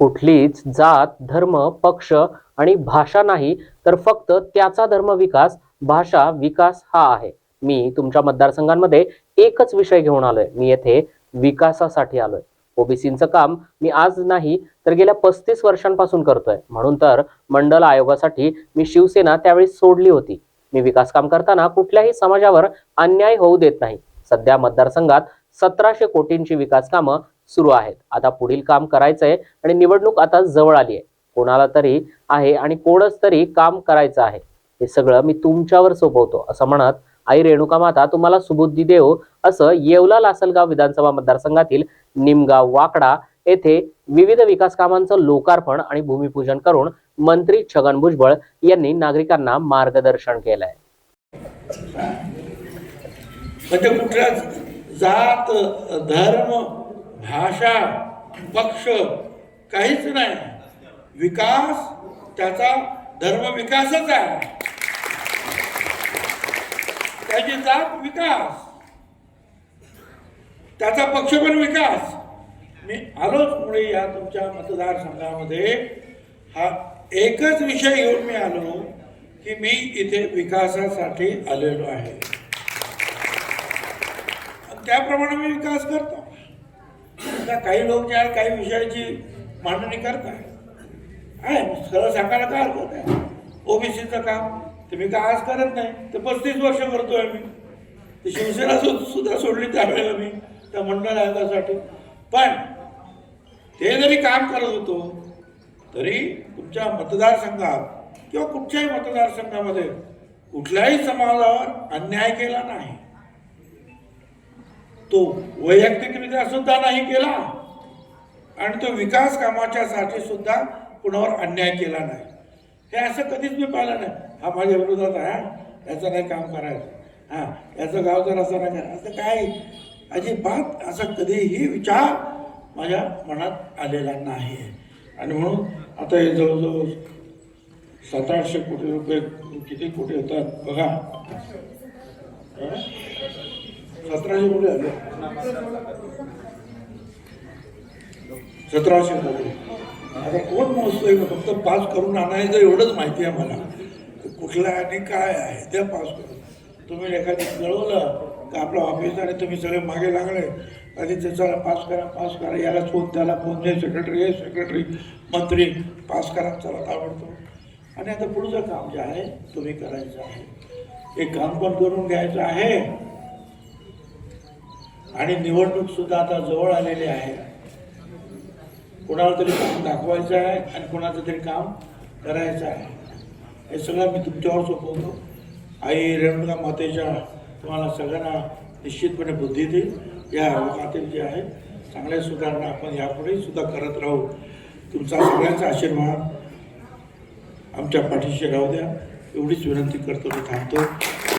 कुठलीच जात धर्म पक्ष आणि भाषा नाही तर फक्त त्याचा धर्म विकास भाषा विकास हा आहे. मी तुमच्या मतदारसंघांमध्ये एकच विषय घेऊन आलोय. मी येथे विकासासाठी आलोय. ओबीसीचं काम मी आज नाही तर गेल्या पस्तीस वर्षांपासून करतोय. म्हणून तर मंडल आयोगासाठी मी शिवसेना त्यावेळी सोडली होती. मी विकास काम करताना कुठल्याही समाजावर अन्याय होऊ देत नाही. सध्या मतदारसंघात सतराशे कोटींची विकास कामं सुरू आहेत. आता पुढील काम करायचंय आणि निवडणूक आता जवळ आली आहे. कोणाला तरी आहे आणि कोणच तरी काम करायचं आहे. हे सगळं मी तुमच्यावर सोपवतो. असं म्हणत आई रेणुका माता तुम्हाला सुबुद्धी देव असं येवला लासलगाव विधानसभा मतदारसंघातील निमगाव वाकडा येथे विविध विकास कामांचं लोकार्पण आणि भूमिपूजन करून मंत्री छगन भुजबळ यांनी नागरिकांना मार्गदर्शन केलंय. म्हणजे कुठल्या जात धर्म भाषा पक्ष काहीच नाही. विकास त्याचा धर्म विकासच आहे. त्याची जात विकास. त्याचा पक्ष पण विकास. मी आलोच मुळे या तुमच्या मतदारसंघामध्ये हा एकच विषय घेऊन मी आलो की मी इथे विकासासाठी आलेलो आहे. आणि त्याप्रमाणे मी विकास करतो. आता काही लोक जे आहे काही विषयाची मांडणी करताय आहे सरळ सांगायला काय हरकत आहे ओबीसीचं काम ते मी काय आज करत नाही ते पस्तीस वर्ष करतोय मी ते शिवसेना सुद्धा सोडली त्यावेळेला मी त्या मंडळ आयोगासाठी. पण ते जरी काम करत होतो तरी तुमच्या मतदारसंघात किंवा कुठच्याही मतदारसंघामध्ये कुठल्याही समाजावर अन्याय केला नाही. तो वैयक्तिकरित्या सुद्धा नाही केला आणि तो विकास कामाच्यासाठी सुद्धा कुणावर अन्याय केला नाही. हे असं कधीच मी पाहिलं नाही. हा माझ्या विरोधात आहे याचं नाही काम करायचं. हां याचं गाव जर असं नाही करायचं असं काय? अजिबात असा कधीही विचार माझ्या मनात आलेला नाही. आहे आणि म्हणून आता हे जवळजवळ सात आठशे कोटी रुपये किती कोटी होतात बघा. सतराशे कोटी आले? सतराशे कोटी आता कोण मोजतोय फक्त पास करून आणायचं एवढंच माहिती आहे मला. कुठला आणि काय आहे ते पास करून. तुम्ही एखादी कळवलं का आपलं ऑफिस आणि तुम्ही सगळे मागे लागले आणि त्याचा पास करा पास करा याला फोन त्याला फोन हे सेक्रेटरी हे सेक्रेटरी मंत्री पास करा चला आवडतो आणि आता पुढचं काम जे आहे तुम्ही करायचं आहे. हे काम पण करून घ्यायचं आहे. आणि निवडणूक सुद्धा आता जवळ आलेली आहे. कोणाला तरी काम दाखवायचं आहे आणि कोणाचं तरी काम करायचं आहे. हे सगळं मी तुमच्यावर सोपवतो. आई रेणुका मातेच्या तुम्हाला सगळ्यांना निश्चितपणे बुद्धी देईल. या खात्यात जे आहे चांगल्या सुधारणा आपण यापुढे सुद्धा करत राहू. तुमचा सगळ्यांचा आशीर्वाद आमच्या पाठीशी राहू द्या. एवढीच विनंती करतो मी थांबतो.